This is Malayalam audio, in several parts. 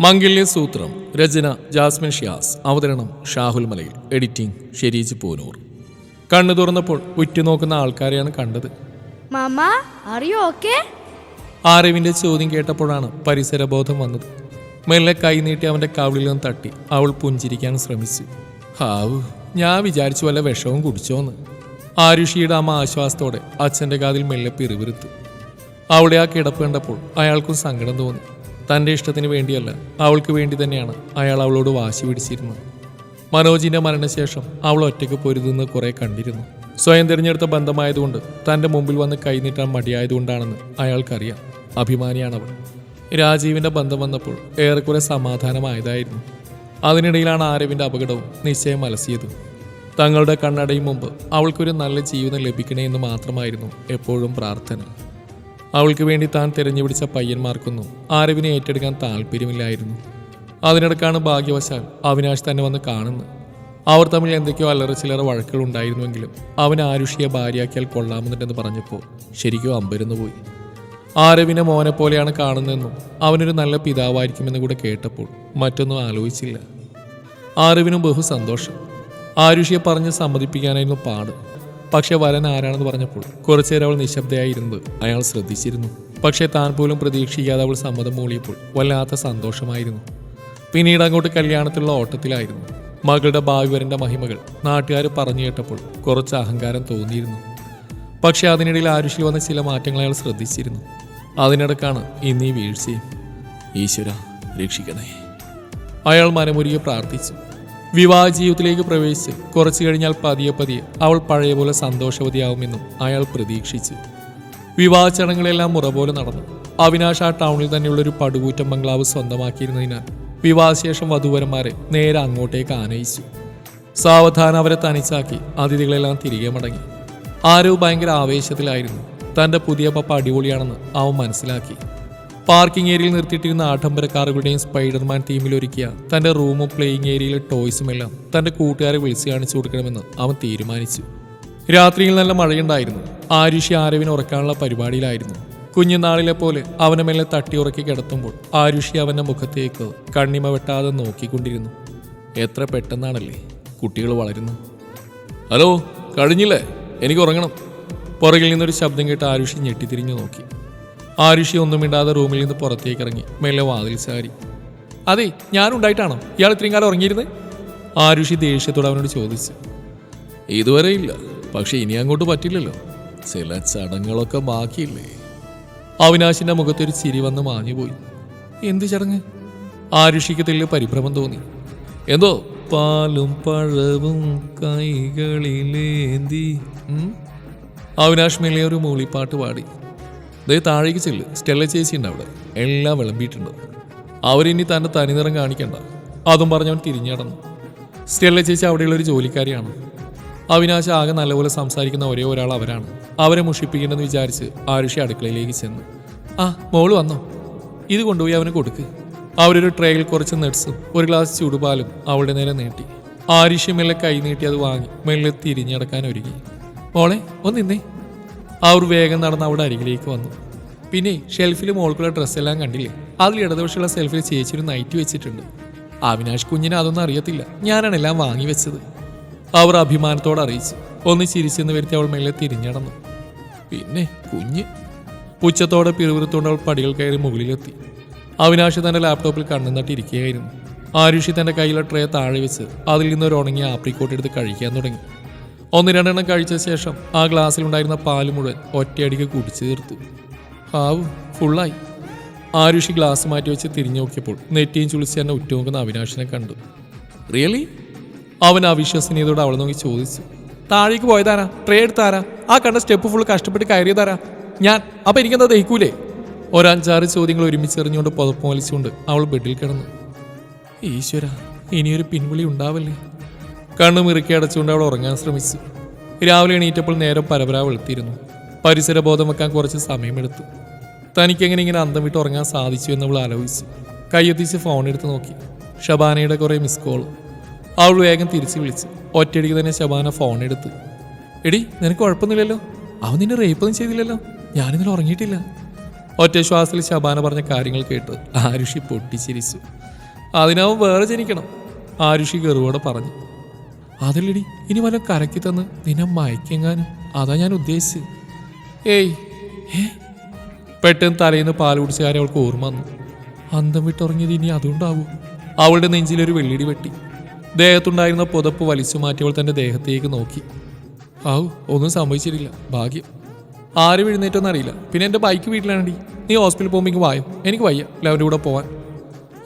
മംഗല്യ സൂത്രം രചന ജാസ്മിൻ ഷിയാസ് അവതരണം ഷാഹുൽ മലയിൽ എഡിറ്റിംഗ് ഷെരീജ് പൂനൂർ. കണ്ണു തുറന്നപ്പോൾ ഉറ്റുനോക്കുന്ന ആൾക്കാരെയാണ് കണ്ടത്. മാമാ അറിയോ ഓക്കെ ആരവിന്റെ ചോദ്യം കേട്ടപ്പോഴാണ് പരിസരബോധം വന്നത്. മെല്ലെ കൈ നീട്ടി അവന്റെ കവിളിൽ നിന്ന് തട്ടി അവൾ പുഞ്ചിരിക്കാൻ ശ്രമിച്ചു. ഹാവ് ഞാൻ വിചാരിച്ചു വല്ല വിഷവും കുടിച്ചോന്ന്. ആരുഷിയുടെ അമ്മ ആശ്വാസത്തോടെ അച്ഛന്റെ കാതിൽ മെല്ലെ പിറിവിരുത്തു അവിടെ ആ കിടപ്പ് കണ്ടപ്പോൾ അയാൾക്കും സങ്കടം തോന്നി. തന്റെ ഇഷ്ടത്തിന് വേണ്ടിയല്ല അവൾക്ക് വേണ്ടി തന്നെയാണ് അയാൾ അവളോട് വാശി പിടിച്ചിരുന്നത്. മനോജിന്റെ മരണശേഷം അവൾ ഒറ്റയ്ക്ക് പൊരുതുന്ന കുറെ കണ്ടിരുന്നു. സ്വയം തിരഞ്ഞെടുത്ത ബന്ധമായതുകൊണ്ട് തന്റെ മുമ്പിൽ വന്ന് കൈനീട്ടാൻ മടിയായതുകൊണ്ടാണെന്ന് അയാൾക്കറിയാം. അഭിമാനിയാണവൾ രാജീവിന്റെ ബന്ധം വന്നപ്പോൾ ഏറെക്കുറെ സമാധാനമായതായിരുന്നു. അതിനിടയിലാണ് ആരവിന്റെ അപകടവും നിശ്ചയം അലസിയതും. തങ്ങളുടെ കണ്ണടയും മുമ്പ് അവൾക്കൊരു നല്ല ജീവിതം ലഭിക്കണേ എന്ന് മാത്രമായിരുന്നു എപ്പോഴും പ്രാർത്ഥന. അവൾക്ക് വേണ്ടി താൻ തിരഞ്ഞുപിടിച്ച പയ്യന്മാർക്കൊന്നും ആരവിനെ ഏറ്റെടുക്കാൻ താല്പര്യമില്ലായിരുന്നു. അതിനിടക്കാണ് ഭാഗ്യവശാൽ അവിനാശ് തന്നെ വന്ന് കാണുന്നത്. അവർ തമ്മിൽ എന്തൊക്കെയോ അല്ലറ ചില്ലറ വഴക്കുകൾ ഉണ്ടായിരുന്നുവെങ്കിലും അവൻ ആരുഷിയെ ഭാര്യയാക്കിയാൽ കൊള്ളാമെന്നുണ്ടെന്ന് പറഞ്ഞപ്പോൾ ശരിക്കും അമ്പരന്ന് പോയി ആരവിനെ മോനെ പോലെയാണ് കാണുന്നതെന്നും അവനൊരു നല്ല പിതാവായിരിക്കുമെന്ന് കൂടെ കേട്ടപ്പോൾ മറ്റൊന്നും ആലോചിച്ചില്ല. ആരവിനും ബഹു സന്തോഷം ആരുഷിയെ പറഞ്ഞ് സമ്മതിപ്പിക്കാനായിരുന്നു പാട്. പക്ഷെ വരൻ ആരാണെന്ന് പറഞ്ഞപ്പോൾ കുറച്ചേരം അവൾ നിശബ്ദയായിരുന്നത് അയാൾ ശ്രദ്ധിച്ചിരുന്നു. പക്ഷേ താൻ പോലും പ്രതീക്ഷിക്കാതെ അവൾ സമ്മതം മൂളിയപ്പോൾ വല്ലാത്ത സന്തോഷമായിരുന്നു. പിന്നീട് അങ്ങോട്ട് കല്യാണത്തിലുള്ള ഓട്ടത്തിലായിരുന്നു. മകളുടെ ഭാവി വരന്റെ മഹിമകൾ നാട്ടുകാർ പറഞ്ഞു കേട്ടപ്പോൾ കുറച്ച് അഹങ്കാരം തോന്നിയിരുന്നു. പക്ഷേ അതിനിടയിൽ ആരുഷിൽ വന്ന ചില മാറ്റങ്ങൾ അയാൾ ശ്രദ്ധിച്ചിരുന്നു. അതിനിടക്കാണ് ഇന്നീ വീഴ്ചയും. ഈശ്വര രക്ഷിക്കണേ. അയാൾ മനമുരുകെ പ്രാർത്ഥിച്ചു. വിവാഹ ജീവിതത്തിലേക്ക് പ്രവേശിച്ച് കുറച്ചു കഴിഞ്ഞാൽ പതിയെ പതിയെ അവൾ പഴയ പോലെ സന്തോഷവതിയാവുമെന്നും അയാൾ പ്രതീക്ഷിച്ചു. വിവാഹ ചടങ്ങുകളെല്ലാം മുറ പോലെ നടന്നു. അവിനാശ് ആ ടൗണിൽ തന്നെയുള്ള ഒരു പടുകൂറ്റം ബംഗ്ലാവ് സ്വന്തമാക്കിയിരുന്നതിനാൽ വിവാഹശേഷം വധുവരന്മാരെ നേരെ അങ്ങോട്ടേക്ക് ആനയിച്ചു. സാവധാനം അവരെ തനിച്ചാക്കി അതിഥികളെല്ലാം തിരികെ മടങ്ങി. ആരോ ഭയങ്കര ആവേശത്തിലായിരുന്നു. തന്റെ പുതിയ പപ്പ അടിപൊളിയാണെന്ന് അവൻ മനസ്സിലാക്കി. പാർക്കിംഗ് ഏരിയയിൽ നിർത്തിയിട്ടിരുന്ന ആഡംബര സ്പൈഡർമാൻ ടീമിൽ ഒരുക്കിയ തന്റെ റൂമും പ്ലേയിങ് ഏരിയയിലെ ടോയ്സും എല്ലാം തന്റെ കൂട്ടുകാരെ വിളിച്ച് കാണിച്ചു കൊടുക്കണമെന്ന് അവൻ തീരുമാനിച്ചു. രാത്രിയിൽ നല്ല മഴയുണ്ടായിരുന്നു. ആരുഷി ആരവിനെ ഉറക്കാനുള്ള പരിപാടിയിലായിരുന്നു. കുഞ്ഞുനാളിലെ പോലെ അവനെ മേലെ തട്ടി ഉറക്കി കിടത്തുമ്പോൾ ആരുഷി അവന്റെ മുഖത്തേക്ക് കണ്ണിമ വെട്ടാതെ നോക്കിക്കൊണ്ടിരുന്നു. എത്ര പെട്ടെന്നാണല്ലേ കുട്ടികൾ വളരുന്നു. ഹലോ കഴിഞ്ഞില്ലേ? എനിക്ക് ഉറങ്ങണം. പുറകിൽ നിന്നൊരു ശബ്ദം കേട്ട് ആരുഷി ഞെട്ടിത്തിരിഞ്ഞു നോക്കി. ആരുഷി ഒന്നും മിണ്ടാതെ റൂമിൽ നിന്ന് പുറത്തേക്ക് ഇറങ്ങി. മെല്ലെ വാതിൽ സാരി അതെ ഞാനുണ്ടായിട്ടാണോ ഇയാൾ ഇത്രയും കാലം ഉറങ്ങിയിരുന്നത് ആരുഷി ദേഷ്യത്തോട് അവനോട് ചോദിച്ചു. ഇതുവരെ ഇല്ല. പക്ഷെ ഇനി അങ്ങോട്ട് പറ്റില്ലല്ലോ. ചില ചടങ്ങുകളൊക്കെ ബാക്കിയില്ലേ? അവിനാശിന്റെ മുഖത്തൊരു ചിരി വന്ന് മാഞ്ഞുപോയി. എന്ത് ചടങ്ങ്? ആരുഷിക്ക് തെല്ല് പരിഭ്രമം തോന്നി. എന്തോ? പാലും പഴവും കൈകളിലേന്തി? അവിനാഷ് മെല്ലെ ഒരു മൂളിപ്പാട്ട് പാടി. ദേ താഴേക്ക് ചെല്ല്. സ്റ്റെല്ല ചേച്ചി ഉണ്ട് അവിടെ. എല്ലാം വിളമ്പിയിട്ടുണ്ട്. അവരിനി തന്റെ തനിനിറം കാണിക്കണ്ട. അതും പറഞ്ഞവൻ തിരിഞ്ഞടന്നു സ്റ്റെല്ല ചേച്ചി അവിടെയുള്ള ഒരു ജോലിക്കാരിയാണ്. അവിനാശ് ആകെ നല്ലപോലെ സംസാരിക്കുന്ന ഒരേ ഒരാൾ അവരാണ്. അവരെ മുഷിപ്പിക്കണമെന്ന് വിചാരിച്ച് ആരുഷി അടുക്കളയിലേക്ക് ചെന്നു. ആ മോൾ വന്നോ? ഇത് കൊണ്ടുപോയി അവന് കൊടുക്ക്. അവരൊരു ട്രേയിൽ കുറച്ച് നട്സും ഒരു ഗ്ലാസ് ചൂടുപാലും അവളുടെ നേരെ നീട്ടി. ആരുഷി മെല്ലെ കൈ നീട്ടി അത് വാങ്ങി മെല്ലെ തിരിഞ്ഞടക്കാൻ ഒരുങ്ങി. മോളെ ഒന്ന് നിന്നേ. അവർ വേഗം നടന്ന് അവിടെ അരികിലേക്ക് വന്നു. പിന്നെ ഷെൽഫിൽ മോൾക്കുള്ള ഡ്രസ്സെല്ലാം കണ്ടില്ലേ? അതിൽ ഇടതുവശമുള്ള ഷെൽഫിൽ ചേച്ചി ഒരു നൈറ്റ് വെച്ചിട്ടുണ്ട്. അവിനാഷ് കുഞ്ഞിന് അതൊന്നും അറിയത്തില്ല. ഞാനാണ് എല്ലാം വാങ്ങി വെച്ചത്. അവർ അഭിമാനത്തോടെ അറിയിച്ചു. ഒന്ന് ചിരിച്ചെന്ന് വരുത്തി അവൾ മേലെ തിരിഞ്ഞടന്നു. പിന്നെ കുഞ്ഞ്. പുച്ഛത്തോടെ പിറുവിറുത്തോണ്ട് അവൾ പടികൾ കയറി മുകളിലെത്തി. അവിനാഷ് തന്റെ ലാപ്ടോപ്പിൽ കണ്ണു നട്ടിരിക്കുകയായിരുന്നു ആരുഷി തന്റെ കയ്യിലെ ട്രേ താഴെ വെച്ച് അതിൽ നിന്ന് ഒരു ഉണങ്ങിയ ആപ്രിക്കോട്ട് എടുത്ത് കഴിക്കാൻ തുടങ്ങി. ഒന്ന് രണ്ടെണ്ണം കഴിച്ച ശേഷം ആ ഗ്ലാസ്സിലുണ്ടായിരുന്ന പാൽ മുഴുവൻ ഒറ്റയടിക്ക് കുടിച്ചു തീർത്തു. ഹാവ് ഫുള്ളായി ആരുഷി ഗ്ലാസ് മാറ്റി വെച്ച് തിരിഞ്ഞു നോക്കിയപ്പോൾ നെറ്റിയും ചുളിച്ച് തന്നെ ഉറ്റുനോക്കുന്ന അവിനാഷിനെ കണ്ടു. റിയലി അവൻ അവിശ്വസനീയതയോട് അവളെ നോക്കി ചോദിച്ചു. താഴേക്ക് പോയതാരാ? ട്രേ എടുത്താരാ? ആ കണ്ട സ്റ്റെപ്പ് ഫുൾ കഷ്ടപ്പെട്ട് കയറിയതാരാ? ഞാൻ അപ്പം എനിക്കെന്താ ദഹിക്കൂലേ? ഒരഞ്ചാറ് ചോദ്യങ്ങൾ ഒരുമിച്ചെറിഞ്ഞുകൊണ്ട് പുതപ്പ് വലിച്ചുകൊണ്ട് അവൾ ബെഡിൽ കിടന്നു. ഈശ്വര ഇനിയൊരു പിൻവിളി ഉണ്ടാവല്ലേ? കണ്ണു മിറുക്കി അടച്ചുകൊണ്ട് അവൾ ഉറങ്ങാൻ ശ്രമിച്ചു. രാവിലെ എണീറ്റപ്പോൾ നേരം പരപരാ വെളുത്തിരുന്നു പരിസരബോധം വെക്കാൻ കുറച്ച് സമയമെടുത്തു. തനിക്കെങ്ങനെ ഇങ്ങനെ അന്തം വിട്ട് ഉറങ്ങാൻ സാധിച്ചു എന്നവൾ ആലോചിച്ചു. കയ്യെത്തിച്ച് ഫോൺ എടുത്ത് നോക്കി. ഷബാനയുടെ കുറേ മിസ് കോൾ അവൾ വേഗം തിരിച്ചു വിളിച്ചു. ഒറ്റയടിക്ക് തന്നെ ഷബാന ഫോൺ എടുത്തു. എടി നിനക്ക് കുഴപ്പമൊന്നുമില്ലല്ലോ? അവൻ നിന്നെ റേപ്പൊന്നും ചെയ്തില്ലല്ലോ? ഞാനിന്നലെ ഉറങ്ങിയിട്ടില്ല. ഒറ്റ ശ്വാസത്തിൽ ശബാന പറഞ്ഞ കാര്യങ്ങൾ കേട്ട് ആരുഷി പൊട്ടിച്ചിരിച്ചു. അതിനവൻ വേറെ ജനിക്കണം ആരുഷി ഗർവോടെ പറഞ്ഞു. അതിലടി ഇനി വല്ല കരക്കി തന്ന് നിന്നെ മയക്കെങ്ങാനും. അതാ ഞാൻ ഉദ്ദേശിച്ചത്. ഏയ് ഏ പെട്ടെന്ന് തലേന്ന് പാൽ കുടിച്ച കാര്യം അവൾക്ക് ഓർമ്മ വന്നു. അന്തം വിട്ടുറങ്ങിയത് ഇനി അതുകൊണ്ടാവൂ. അവളുടെ നെഞ്ചിലൊരു വെള്ളിടി വെട്ടി. ദേഹത്തുണ്ടായിരുന്ന പുതപ്പ് വലിച്ചു മാറ്റിയവൾ തന്റെ ദേഹത്തേക്ക് നോക്കി. ആവു ഒന്നും സംഭവിച്ചിട്ടില്ല. ഭാഗ്യം. ആര് എഴുന്നേറ്റോന്ന് അറിയില്ല. പിന്നെ എന്റെ ബൈക്ക് വീട്ടിലാണെങ്കിൽ നീ ഹോസ്പിറ്റലിൽ പോകുമ്പോൾ വായോ? എനിക്ക് വയ്യ. ലവന്റെ കൂടെ പോവാൻ.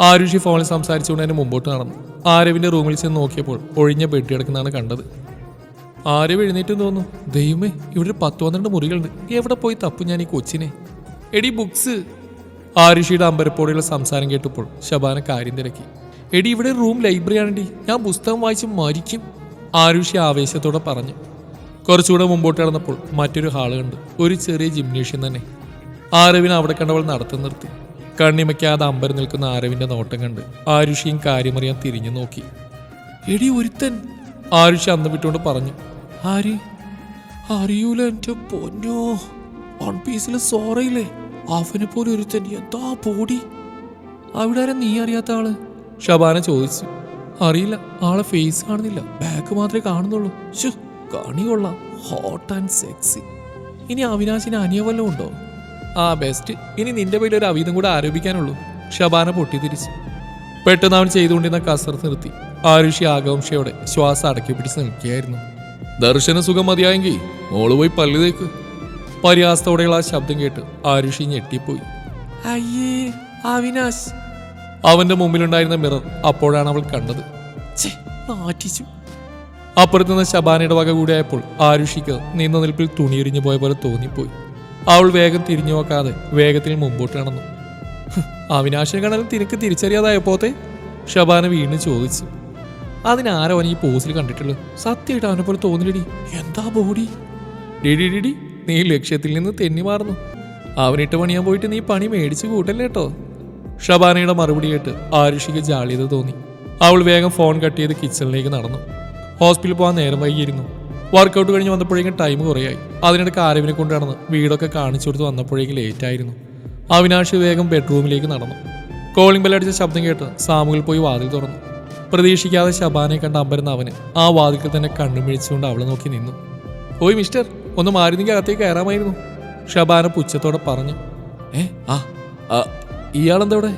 ആരുഷി ഫോണിൽ സംസാരിച്ചുകൊണ്ട് എന്നെ മുമ്പോട്ട് നടന്നു. ആരവിന്റെ റൂമിൽ ചെന്ന് നോക്കിയപ്പോൾ ഒഴിഞ്ഞ ബെഡ് കിടക്കുന്നതാണ് കണ്ടത്. ആരവ് എഴുന്നേറ്റും തോന്നുന്നു ദൈവമേ ഇവിടെ ഒരു പത്ത് പന്ത്രണ്ട് മുറികളുണ്ട്. എവിടെ പോയി തപ്പു ഞാൻ ഈ കൊച്ചിനെ? എടി ബുക്സ് ആരുഷിയുടെ അമ്പരപ്പോടെയുള്ള സംസാരം കേട്ടപ്പോൾ ശബാന കാര്യം തിരക്കി. എടി ഇവിടെ റൂം ലൈബ്രറി ആണെടി. ഞാൻ പുസ്തകം വായിച്ച് മരിക്കും. ആരുഷി ആവേശത്തോടെ പറഞ്ഞു. കുറച്ചുകൂടെ മുമ്പോട്ട് കടന്നപ്പോൾ മറ്റൊരു ഹാൾ കണ്ടു. ഒരു ചെറിയ ജിംനേഷ്യം തന്നെ. ആരവിനെ അവിടെ കണ്ടവൾ നടത്തി നിർത്തി. കണ്ണിമയ്ക്കാതെ അമ്പരം നിൽക്കുന്ന ആരവിന്റെ നോട്ടം കണ്ട് ആരുഷിയും കാര്യമറിയാൻ തിരിഞ്ഞു നോക്കി. എടി ഒരുത്തൻ ആരുഷി അന്ന് വിട്ടുകൊണ്ട് പറഞ്ഞു ആര്? അറിയൂല എന്റെ പൊന്നോ. വൺ പീസിലെ സോറയില്ലേ? അവനെ പോലെ ഒരുത്തൻ. എന്താ പോടി? അവിടെ ആരാ നീ അറിയാത്ത ആൾ? ഷബാന ചോദിച്ചു അറിയില്ല ആളെ ഫേസ് കാണുന്നില്ല. ബാക്ക് മാത്രമേ കാണുന്നുള്ളൂ. ശ്ശോ, കണി കൊള്ളാം. ഹോട്ട് ആൻഡ് സെക്സി ഇനി അവിനാശിന് അനിയ ഉണ്ടോ? ആ ബെസ്റ്റ് ഇനി നിന്റെ പേരിൽ ഒരു അവീതം കൂടെ ആരോപിക്കാനുള്ളൂ. ഷബാന പൊട്ടിത്തിരിച്ചു. പെട്ടെന്ന് അവൻ ചെയ്തുകൊണ്ടിരുന്ന കസർത്ത് നിർത്തി. ആരുഷി ആകാംക്ഷയോടെ ശ്വാസം അടക്കി പിടിച്ച് നിൽക്കുകയായിരുന്നു. ദർശന സുഖം മതിയായെങ്കിൽ മോൾ പോയി പല്ല് തേക്ക്. പരിഹാസത്തോടെയുള്ള ആ ശബ്ദം കേട്ട് ആരുഷി ഞെട്ടിപ്പോയി. അയ്യേ അവിനാശ്. അവന്റെ മുമ്പിലുണ്ടായിരുന്ന മിറർ അപ്പോഴാണ് അവൾ കണ്ടത്. അപ്പുറത്തുനിന്ന് ശബാനയുടെ വക കൂടിയായപ്പോൾ ആരുഷിക്ക് നിന്ന നിൽപ്പിൽ തുണിയെരിഞ്ഞു പോയ പോലെ തോന്നിപ്പോയി. അവൾ വേഗം തിരിഞ്ഞു നോക്കാതെ വേഗത്തിൽ മുമ്പോട്ട് നടന്നു. അവിനാശിനെ തിരക്ക് തിനക്ക് തിരിച്ചറിയാതായപ്പോത്തെ ഷബാന വീണ്ടും ചോദിച്ചു. അതിനാരോ അവൻ ഈ പോസിൽ കണ്ടിട്ടുള്ളൂ സത്യമായിട്ട് അവനെ പോലെ തോന്നില്ലടി. എന്താ ബോഡി? ഡിഡി ഡിഡി നീ ലക്ഷ്യത്തിൽ നിന്ന് തെന്നി മാറുന്നു. അവനിട്ട് പണിയാൻ പോയിട്ട് നീ പണി മേടിച്ചു കൂട്ടല്ലേ കേട്ടോ ഷബാനയുടെ മറുപടി കേട്ട് ആരുഷിക്ക് ജാളിയത് തോന്നി. അവൾ വേഗം ഫോൺ കട്ട് ചെയ്ത് കിച്ചണിലേക്ക് നടന്നു. ഹോസ്പിറ്റലിൽ പോകാൻ നേരം വൈകിയിരുന്നു. വർക്കൗട്ട് കഴിഞ്ഞ് വന്നപ്പോഴേക്കും ടൈം കുറയായി. അതിനിടയ്ക്ക് ആരവിനെ കൊണ്ട് നടന്ന് വീടൊക്കെ കാണിച്ചു കൊടുത്ത് വന്നപ്പോഴേക്കും ലേറ്റ് ആയിരുന്നു. അവിനാഷ് വേഗം ബെഡ്റൂമിലേക്ക് നടന്നു. കോളിംഗ് ബെല്ലടിച്ച ശബ്ദം കേട്ട് സാമുവിൽ പോയി വാതിൽ തുറന്നു. പ്രതീക്ഷിക്കാതെ ശബാനെ കണ്ട അമ്പരുന്ന അവന് ആ വാതിൽക്ക് തന്നെ കണ്ണു മിഴിച്ചുകൊണ്ട് അവളെ നോക്കി നിന്നു. ഓയ് മിസ്റ്റർ ഒന്ന് മാരുന്നെങ്കിൽ അകത്തേക്ക് കയറാമായിരുന്നു. ഷബാന പുച്ഛത്തോടെ പറഞ്ഞു. ഏ ആ ആ, ഇയാളെന്തവിടെ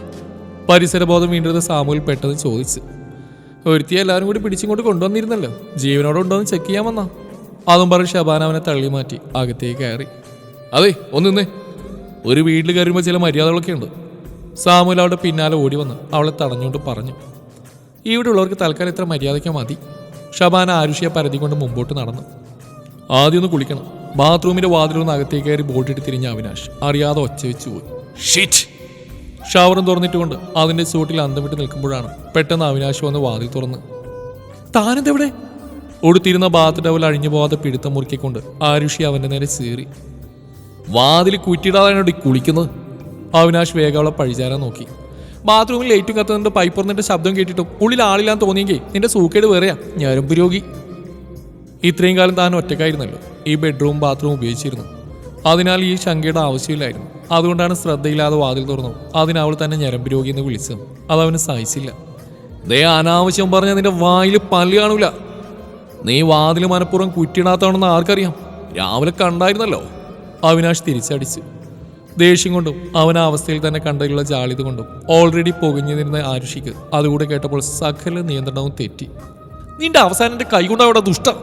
പരിസരബോധം വീണ്ടെടുത്ത സാമുവിൽ പെട്ടെന്ന് ചോദിച്ചു. ഒരുത്തി എല്ലാവരും കൂടി പിടിച്ചിങ്ങോട്ട് കൊണ്ടുവന്നിരുന്നല്ലോ. ജീവനോടെ ഉണ്ടോന്ന് ചെക്ക് ചെയ്യാൻ വന്നാ? അതും പറഞ്ഞ് ഷബാന അവനെ തള്ളി മാറ്റി അകത്തേക്ക് കയറി. അതെ ഒന്ന് നിന്നേ. ഒരു വീട്ടിൽ കയറുമ്പോൾ ചില മര്യാദകളൊക്കെ ഉണ്ട്. സാമുൽ അവളുടെ പിന്നാലെ ഓടി വന്ന് അവളെ തടഞ്ഞുകൊണ്ട് പറഞ്ഞു. ഇവിടെ ഉള്ളവർക്ക് തൽക്കാലം ഇത്ര മര്യാദയ്ക്ക് മതി. ഷബാന ആരുഷിയെ പരതി കൊണ്ട് മുമ്പോട്ട് നടന്നു. ആദ്യം ഒന്ന് കുളിക്കണം. ബാത്റൂമിന്റെ വാതിലൊന്ന് അകത്തേക്ക് കയറി ബോട്ടിട്ട് തിരിഞ്ഞ അവിനാഷ് അറിയാതെ ഒച്ച വെച്ച് പോയി. ഷിറ്റ് ഷവറും തുറന്നിട്ടുകൊണ്ട് അതിന്റെ ചൂട്ടിൽ അന്തം വിട്ട് നിൽക്കുമ്പോഴാണ് പെട്ടെന്ന് അവിനാശ് വന്ന് വാതിൽ തുറന്ന്. താനെന്തെവിടെ? ഉടുത്തിരുന്ന ബാത്ത് ടവൽ അഴിഞ്ഞു പോവാതെ പിടുത്തം മുറുക്കിക്കൊണ്ട് ആരുഷി അവന്റെ നേരെ ചീറി വാതിൽ കുറ്റിയിടാതാണ് കുളിക്കുന്നത്? അവിനാശ് വേഗം അവളെ പഴിചാരാൻ നോക്കി. ബാത്റൂമിൽ ലൈറ്റും കത്തുന്നുണ്ട് പൈപ്പ് ശബ്ദം കേട്ടിട്ടും ഉള്ളിൽ ആളില്ലാന്ന് തോന്നിയെങ്കിൽ നിന്റെ സൂക്കേട് വേറെയാ ഞരമ്പ് രോഗി. ഇത്രയും കാലം താൻ ഒറ്റക്കായിരുന്നല്ലോ ഈ ബെഡ്റൂം ബാത്റൂം ഉപയോഗിച്ചിരുന്നു അതിനാൽ ഈ ശങ്കയുടെ ആവശ്യമില്ലായിരുന്നു. അതുകൊണ്ടാണ് ശ്രദ്ധയില്ലാതെ വാതിൽ തുറന്നു. അതിനവൾ തന്നെ ഞരമ്പ് രോഗി എന്ന് വിളിച്ചത് അതവന് സഹിച്ചില്ല. ദേ അനാവശ്യം പറഞ്ഞ നിന്റെ വായിൽ പല്ല് കാണൂല. നീ വാതിൽ മനഃപൂർവം കുറ്റിയിടാത്തവണെന്ന് ആർക്കറിയാം? രാവിലെ കണ്ടായിരുന്നല്ലോ. അവിനാഷ് തിരിച്ചടിച്ചു. ദേഷ്യം കൊണ്ടും അവൻ ആ അവസ്ഥയിൽ തന്നെ കണ്ടതിലുള്ള ജാളിത കൊണ്ടും ഓൾറെഡി പൊകഞ്ഞിരുന്ന ആരുഷിക്ക് അതുകൂടെ കേട്ടപ്പോൾ സകല നിയന്ത്രണവും തെറ്റി. നിന്റെ അവസാനത്തെ കൈകൊണ്ട് അവിടെ ദുഷ്ടം.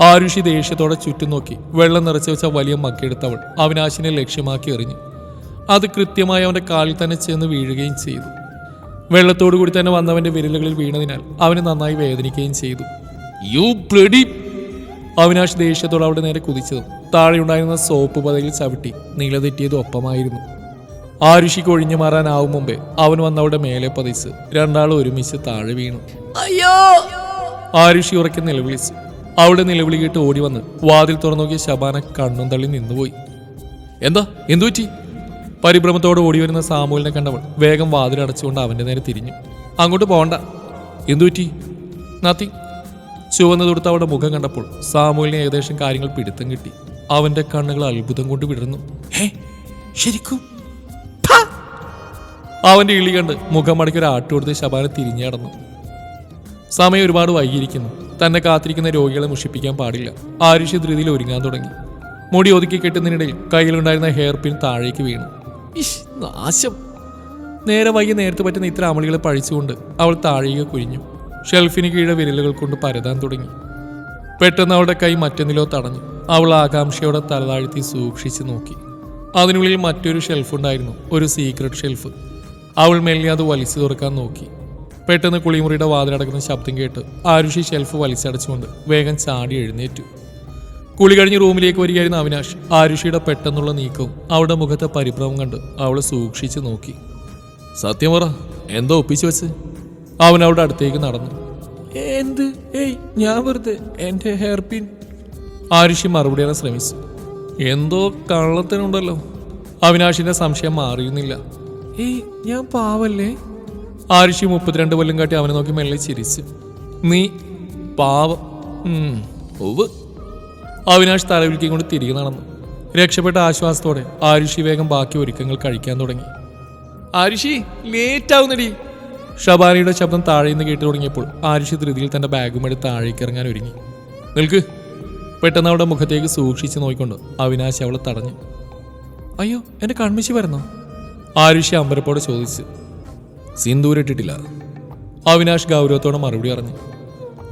ആരുഷി ദേഷ്യത്തോടെ ചുറ്റും നോക്കി വെള്ളം നിറച്ചു വെച്ച വലിയ മക്കെടുത്തവൾ അവിനാശിനെ ലക്ഷ്യമാക്കി എറിഞ്ഞു. അത് കൃത്യമായി അവന്റെ കാലിൽ തന്നെ ചെന്ന് വീഴുകയും ചെയ്തു. വെള്ളത്തോടു കൂടി തന്നെ വന്നവന്റെ വിരലുകളിൽ വീണതിനാൽ അവന് നന്നായി വേദനിക്കുകയും ചെയ്തു. യു ബ്ലഡി അവിനാശ് ദേഷ്യത്തോടെ അവിടെ നേരെ കുതിച്ചതും താഴെയുണ്ടായിരുന്ന സോപ്പ് പതയിൽ ചവിട്ടി നിലതെറ്റിയതും ഒപ്പമായിരുന്നു. ആരുഷിക്ക് ഒഴിഞ്ഞു മാറാനാവും മുമ്പേ അവൻ വന്നവിടെ മേലെ പതിച്ച് രണ്ടാളും ഒരുമിച്ച് താഴെ വീണു. അയ്യോ! ആരുഷി ഉറക്കെ നിലവിളിച്ചു അവിടെ നിലവിളി കേട്ട് ഓടി വന്ന് വാതിൽ തുറന്നു നോക്കിയ ശബാന കണ്ണും തള്ളി നിന്നുപോയി. എന്താ? എന്തു പറ്റി പരിഭ്രമത്തോടെ ഓടി വരുന്ന സാമൂലിനെ കണ്ടവൾ വേഗം വാതിലടച്ചുകൊണ്ട് അവന്റെ നേരെ തിരിഞ്ഞു. അങ്ങോട്ട് പോകണ്ട. എന്തു പറ്റി? നത്തിങ് ചുവന്ന് തൊടുത്ത് അവളുടെ മുഖം കണ്ടപ്പോൾ സാമൂലിന് ഏകദേശം കാര്യങ്ങൾ പിടുത്തം കിട്ടി. അവന്റെ കണ്ണുകൾ അത്ഭുതം കൊണ്ട് വിടർന്നു. ഹേ ശരിക്കും? അവന്റെ ഇളി കണ്ട് മുഖം മടക്കി ഒരു ആട്ടുകൊടുത്ത് ശബാന തിരിഞ്ഞു നടന്നു. സമയം ഒരുപാട് വൈകിയിരിക്കുന്നു. തന്നെ കാത്തിരിക്കുന്ന രോഗികളെ മുഷിപ്പിക്കാൻ പാടില്ല. ആരുഷ്യ ധൃതിയിൽ ഒരുങ്ങാൻ തുടങ്ങി. മുടി ഒതുക്കി കെട്ടുന്നതിനിടയിൽ കയ്യിലുണ്ടായിരുന്ന ഹെയർ പിൻ താഴേക്ക് വീണു. നാശം. നേരെ വൈകി നേരത്തെ പറ്റുന്ന ഇത്ര അമളികളെ പഴിച്ചുകൊണ്ട് അവൾ താഴേക്ക് കുഴിഞ്ഞു ഷെൽഫിന് കീഴെ വിരലുകൾ കൊണ്ട് പരതാൻ തുടങ്ങി. പെട്ടെന്ന് അവളുടെ കൈ മറ്റെന്നിലോ തടഞ്ഞു. അവൾ ആകാംക്ഷയോടെ തലതാഴ്ത്തി സൂക്ഷിച്ചു നോക്കി. അതിനുള്ളിൽ മറ്റൊരു ഷെൽഫ് ഉണ്ടായിരുന്നു ഒരു സീക്രട്ട് ഷെൽഫ്. അവൾ മെല്ലെ അത് വലിച്ചു തുറക്കാൻ നോക്കി. പെട്ടെന്ന് കുളിമുറിയുടെ വാതിലടക്കുന്ന ശബ്ദം കേട്ട് ആരുഷി ഷെൽഫ് വലിച്ചടച്ചുകൊണ്ട് വേഗം ചാടി എഴുന്നേറ്റു. കുളി കഴിഞ്ഞ് റൂമിലേക്ക് വരികയായിരുന്നു അവിനാഷ് ആരുഷിയുടെ പെട്ടെന്നുള്ള നീക്കവും അവളുടെ മുഖത്തെ പരിഭ്രമം കണ്ട് അവളെ സൂക്ഷിച്ചു നോക്കി. സത്യം പറ എന്തോ ഒപ്പിച്ചു വെച്ച്? അവൻ അവളുടെ അടുത്തേക്ക് നടന്നു. എന്ത്? ഏയ് ഞാൻ വെറുതെ എന്റെ ഹെയർ പിൻ ആരുഷി മറുപടി പറയാൻ ശ്രമിച്ചു. എന്തോ കള്ളത്തിനുണ്ടല്ലോ അവിനാഷിന്റെ സംശയം മാറിയുന്നില്ല. ഏയ് ഞാൻ പാവല്ലേ? ആരുഷി മുപ്പത്തിരണ്ട് കൊല്ലം കാട്ടി അവനെ നോക്കി മെല്ലെ ചിരിച്ചു. നീ പാവം. ഉം, ഉവ്വ് തലവിൽക്കും തലവിളിക്കൊണ്ട് തിരികെ നടന്നു. രക്ഷപ്പെട്ട ആശ്വാസത്തോടെ ആരുഷി വേഗം ബാക്കി ഒരുക്കങ്ങൾ കഴിക്കാൻ തുടങ്ങി. ആരുഷി ലേറ്റ് ആവുന്നടി. ഷബാനിയുടെ ശബ്ദം താഴെ നിന്ന് കേട്ടു തുടങ്ങിയപ്പോൾ ആരുഷി ധൃതിയിൽ തന്റെ ബാഗും എടുത്ത് താഴേക്ക് ഇറങ്ങാൻ ഒരുങ്ങി. നിൽക്ക്. പെട്ടെന്ന് അവളുടെ മുഖത്തേക്ക് സൂക്ഷിച്ച് നോക്കിക്കൊണ്ട് അവിനാശ് അവളെ തടഞ്ഞു. അയ്യോ എന്റെ കൺമിശി വരുന്നോ. ആരുഷി അമ്പരപ്പോടെ ചോദിച്ചു. സിന്ദൂരിട്ടിട്ടില്ല. അവിനാഷ് ഗൗരവത്തോടെ മറുപടി പറഞ്ഞു.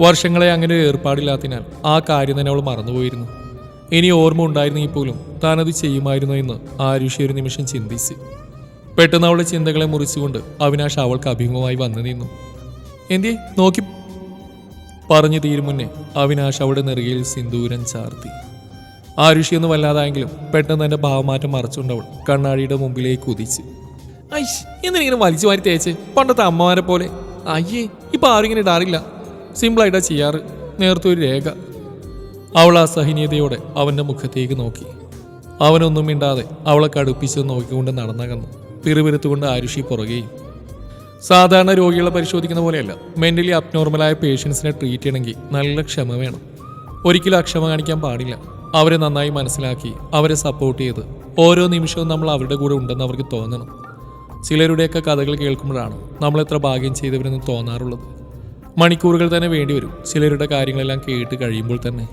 വർഷങ്ങളെ അങ്ങനെ ഏർപ്പാടില്ലാത്തതിനാൽ ആ കാര്യം തന്നെ അവൾ മറന്നുപോയിരുന്നു. ഇനി ഓർമ്മ ഉണ്ടായിരുന്നെങ്കിൽ പോലും താനത് ചെയ്യുമായിരുന്നു എന്ന് ആരുഷി ഒരു നിമിഷം ചിന്തിച്ച്. പെട്ടെന്ന് അവളുടെ ചിന്തകളെ മുറിച്ചുകൊണ്ട് അവിനാഷ് അവൾക്ക് അഭിമുഖമായി വന്നു നിന്നു. എന്തേ നോക്കി. പറഞ്ഞു തീരും മുന്നേ അവിനാഷ് അവളുടെ നെറുകയിൽ സിന്ദൂരം ചാർത്തി. ആരുഷി ഒന്ന് വല്ലാതായെങ്കിലും പെട്ടെന്ന് തന്റെ ഭാവമാറ്റം മറച്ചുകൊണ്ട് അവൾ കണ്ണാടിയുടെ മുമ്പിലേക്ക് കുതിച്ച്. ഐഷ് എന്തിനിങ്ങനെ വലിച്ചു വാരി തേച്ച്? പണ്ടത്തെ അമ്മമാരെ പോലെ. അയ്യേ ഇപ്പൊ ആരും ഇങ്ങനെ ഇടാറില്ല. സിമ്പിളായിട്ടാ ചെയ്യാറ്. നേരത്തെ ഒരു രേഖ. അവൾ അസഹനീയതയോടെ അവന്റെ മുഖത്തേക്ക് നോക്കി. അവനൊന്നും മിണ്ടാതെ അവളെ കടുപ്പിച്ച് നോക്കിക്കൊണ്ട് നടന്നകന്നു. പിറുപിരുത്തുകൊണ്ട് ആരുഷി പുറകെയും സാധാരണ രോഗികളെ പരിശോധിക്കുന്ന പോലെയല്ല. മെന്റലി അബ്നോർമലായ പേഷ്യൻസിനെ ട്രീറ്റ് ചെയ്യണമെങ്കിൽ നല്ല ക്ഷമ വേണം. ഒരിക്കലും അക്ഷമ കാണിക്കാൻ പാടില്ല. അവരെ നന്നായി മനസ്സിലാക്കി അവരെ സപ്പോർട്ട് ചെയ്ത് ഓരോ നിമിഷവും നമ്മൾ അവരുടെ കൂടെ ഉണ്ടെന്ന് അവർക്ക് തോന്നണം. ചിലരുടെയൊക്കെ കഥകൾ കേൾക്കുമ്പോഴാണ് നമ്മൾ എത്ര ഭാഗ്യം ചെയ്തവരെന്ന് തോന്നാറുള്ളത്. മണിക്കൂറുകൾ തന്നെ വേണ്ടി വരും ചിലരുടെ കാര്യങ്ങളെല്ലാം കേട്ട് കഴിയുമ്പോൾ തന്നെ.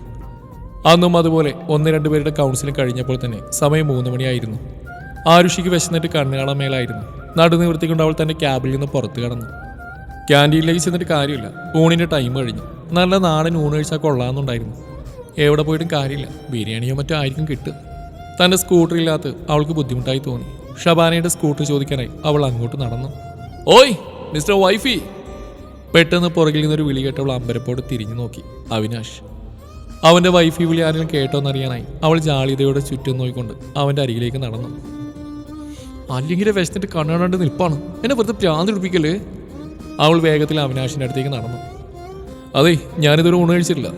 അന്നും അതുപോലെ ഒന്ന് രണ്ട് പേരുടെ കൗൺസിലിംഗ് കഴിഞ്ഞപ്പോൾ തന്നെ സമയം മൂന്ന് മണിയായിരുന്നു. ആരുഷിക്ക് വിശന്നിട്ട് കണ്ണു കാണാൻ മേലായിരുന്നു നടുനിവർത്തിക്കൊണ്ട് അവൾ തന്നെ ക്യാബിൽ നിന്ന് പുറത്ത് കടന്നു. ക്യാന്റീനിലേക്ക് ചെന്നിട്ട് കാര്യമില്ല. ഊണിന്റെ ടൈം കഴിഞ്ഞു. നല്ല നാടൻ ഊണ് കഴിച്ചാൽ കൊള്ളാമെന്നുണ്ടായിരുന്നു. എവിടെ പോയിട്ടും കാര്യമില്ല. ബിരിയാണിയോ മറ്റോ ആയിരിക്കും കിട്ടുക. തന്റെ സ്കൂട്ടറില്ലാത്ത അവൾക്ക് ബുദ്ധിമുട്ടായി തോന്നി. ഷബാനയുടെ സ്കൂട്ടർ ചോദിക്കാനായി അവൾ അങ്ങോട്ട് നടന്നു. ഓയ് മിസ്റ്റർ വൈഫി. പെട്ടെന്ന് പുറകിൽ നിന്നൊരു വിളി കേട്ടവൾ അമ്പരപ്പോട് തിരിഞ്ഞു നോക്കി. അവിനാഷ്. അവന്റെ വൈഫി വിളി ആരെങ്കിലും കേട്ടോന്നറിയാനായി അവൾ ജാളിതയോടെ ചുറ്റും നോക്കിക്കൊണ്ട് അവന്റെ അരികിലേക്ക് നടന്നു. അല്ലെങ്കിൽ വിശന്നിട്ട് കണ്ണാണ്ട് നിൽപ്പാണ്. എന്നെ വെറുതെ പ്രാന്തി പിടിപ്പിക്കല്ലേ? അവൾ വേഗത്തിൽ അവിനാഷിന്റെ അടുത്തേക്ക് നടന്നു. അതെ ഞാനിതൊരു ഊണ് കഴിച്ചിട്ടില്ല.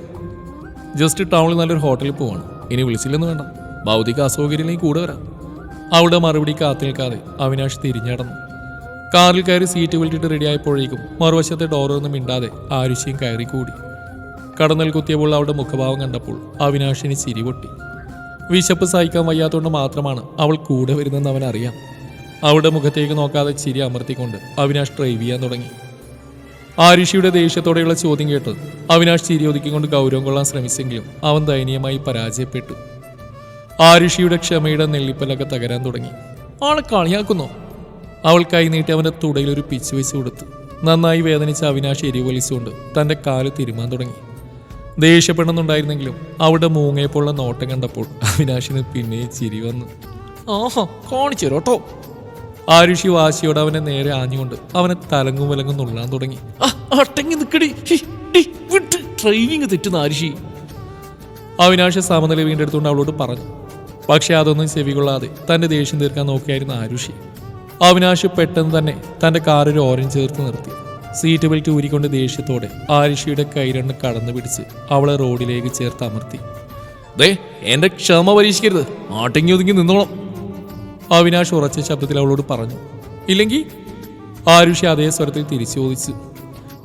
ജസ്റ്റ് ടൗണിൽ നല്ലൊരു ഹോട്ടലിൽ പോവാണ്. ഇനി വിളിച്ചില്ലെന്ന് വേണ്ട. ഭൗതിക അസൗകര്യങ്ങളിൽ കൂടെ വരാം. അവളുടെ മറുപടി കാത്തു നിൽക്കാതെ അവിനാഷ് തിരിഞ്ഞടന്നു കാറിൽ കയറി സീറ്റ് വിളിച്ചിട്ട് റെഡിയായപ്പോഴേക്കും മറുവശത്തെ ഡോറൊന്നും മിണ്ടാതെ ആരുഷിയും കയറി കൂടി കടന്നൽ കുത്തിയപ്പോൾ അവളുടെ മുഖഭാവം കണ്ടപ്പോൾ അവിനാഷിന് ചിരി പൊട്ടി. വിശപ്പ് സഹിക്കാൻ വയ്യാത്തതുകൊണ്ട് മാത്രമാണ് അവൾ കൂടെ വരുന്നതെന്ന് അവനറിയാം അവളുടെ മുഖത്തേക്ക് നോക്കാതെ ചിരി അമർത്തിക്കൊണ്ട് അവിനാഷ് ഡ്രൈവ് ചെയ്യാൻ തുടങ്ങി. ആരുഷിയുടെ ദേഷ്യത്തോടെയുള്ള ചോദ്യം കേട്ട് അവിനാഷ് ചിരി ഒതുക്കിക്കൊണ്ട് ഗൗരവം കൊള്ളാൻ ശ്രമിച്ചെങ്കിലും അവൻ ദയനീയമായി പരാജയപ്പെട്ടു. ആരുഷിയുടെ ക്ഷമയുടെ നെല്ലിപ്പലൊക്കെ തകരാൻ തുടങ്ങി. ആളെ കളിയാക്കുന്നോ? അവൾ കൈനീട്ടി അവന്റെ തുടയിൽ ഒരു പിച്ച് വെച്ച് കൊടുത്തു നന്നായി വേദനിച്ച അവിനാഷ് എരിവലിച്ചുകൊണ്ട് തന്റെ കാൽ തിരുമാൻ തുടങ്ങി. ദേഷ്യപ്പെടുന്നുണ്ടായിരുന്നെങ്കിലും അവളുടെ മൂങ്ങയെപ്പോലുള്ള നോട്ടം കണ്ടപ്പോൾ അവിനാശിന് പിന്നെ ചിരി വന്നു. ആഹാ കാണിച്ചു കേട്ടോ ആരുഷി വാശിയോട് അവനെ നേരെ ആഞ്ഞുകൊണ്ട് അവനെ തലങ്ങും വിലങ്ങും നുള്ളാൻ തുടങ്ങി. അട്ടങ്ങി വിട്ട്. തെറ്റുന്ന ആരുഷി. അവിനാശ സമനില വീണ്ടെടുത്തുകൊണ്ട് അവളോട് പറഞ്ഞു. പക്ഷെ അതൊന്നും ചെവികൊള്ളാതെ തന്റെ ദേഷ്യം തീർക്കാൻ നോക്കിയായിരുന്നു ആരുഷി. അവിനാശ് പെട്ടെന്ന് തന്നെ തന്റെ കാറിൽ ഓറഞ്ച് ചേർത്ത് നിർത്തി. സീറ്റ് ബെൽറ്റ് ഊരിക്കൊണ്ട് ദേഷ്യത്തോടെ ആരിഷിയുടെ കൈരണ്ണ് കടന്നു പിടിച്ച് അവളെ റോഡിലേക്ക് ചേർത്ത് അമർത്തി. ദേ എന്റെ ക്ഷമ പരീക്ഷിക്കരുത്. ആട്ടിങ്ങി ഒതുങ്ങി നിന്നോളാം. അവിനാശ് ഉറച്ച ശബ്ദത്തിൽ അവളോട് പറഞ്ഞു ഇല്ലെങ്കിൽ? ആരുഷി അതേ സ്വരത്തിൽ തിരിച്ചു ചോദിച്ചു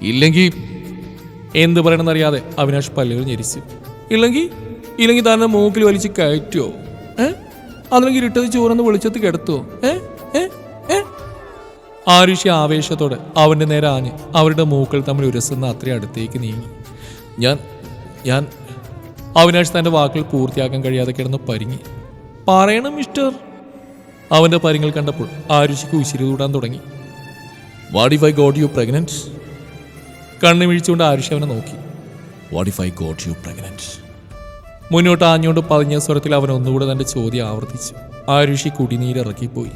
ഇല്ലെങ്കിൽ? എന്ത് പറയണമെന്നറിയാതെ അവിനാശ് പല്ലുകൾ ഞെരിച്ചു ഇല്ലെങ്കിൽ? ഇല്ലെങ്കിൽ തന്നെ മൂക്കിൽ വലിച്ച് കയറ്റുമോ ഏ? അല്ലെങ്കിൽ ഇട്ടത് ചോറന്ന് വെളിച്ചത്ത് കിടത്തുമോ ഏ ഏ ഏ? ആരുഷി ആവേശത്തോടെ അവന്റെ നേരെ ആഞ്ഞ് അവരുടെ മൂക്കൾ തമ്മിൽ ഉരസുന്ന അത്രയും അടുത്തേക്ക് നീങ്ങി. ഞാൻ ഞാൻ അവിനാഷ് തന്റെ വാക്കുകൾ പൂർത്തിയാക്കാൻ കഴിയാതെ കിടന്ന് പരിങ്ങി. പറയണം മിസ്റ്റർ. അവന്റെ പരിങ്ങൾ കണ്ടപ്പോൾ ആരുഷിക്ക് ഉശിരി കൂടാൻ തുടങ്ങി. What if I got you pregnant കണ്ണു വീഴ്ചുകൊണ്ട് ആരുഷി അവനെ നോക്കി. What if I got you pregnant മുന്നോട്ട് ആഞ്ഞുകൊണ്ട് പതിഞ്ഞ സ്വരത്തിൽ അവൻ ഒന്നുകൂടെ തന്റെ ചോദ്യം ആവർത്തിച്ചു. ആരുഷി കുടിനീരിറക്കിപ്പോയി.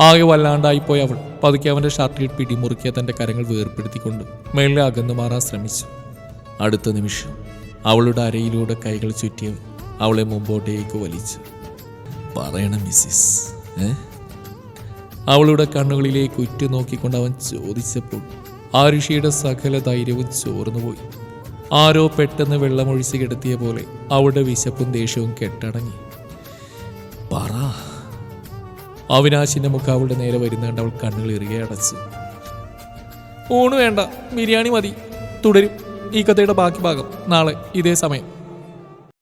ആകെ വല്ലാണ്ടായിപ്പോയി അവൾ. പതുക്കെ അവന്റെ ഷർട്ടിൽ പിടിമുറുക്കിയ തന്റെ കരങ്ങൾ വേർപ്പെടുത്തിക്കൊണ്ട് മേളിൽ അകന്നു മാറാൻ ശ്രമിച്ചു. അടുത്ത നിമിഷം അവളുടെ അരയിലൂടെ കൈകൾ ചുറ്റിയവൻ അവളെ മുമ്പോട്ടേക്ക് വലിച്ചു. പറയണം മിസ്സിസ്. ഏ? അവളുടെ കണ്ണുകളിലേക്ക് ഉറ്റുനോക്കിക്കൊണ്ട് അവൻ ചോദിച്ചപ്പോൾ ആരുഷിയുടെ സകല ധൈര്യവും ചോർന്നുപോയി. ആരോ പെട്ടെന്ന് വെള്ളമൊഴിച്ച് കിടത്തിയ പോലെ അവളുടെ വിശപ്പും ദേഷ്യവും കെട്ടടങ്ങി. അവിനാശിന്റെ മുഖം അവളുടെ നേരെ വരുന്നുണ്ട് അവൾ കണ്ണുകൾ ഇറുകെ അടച്ചു. ഊണ് വേണ്ട. ബിരിയാണി മതി. തുടരും. ഈ കഥയുടെ ബാക്കി ഭാഗം നാളെ ഇതേ സമയം.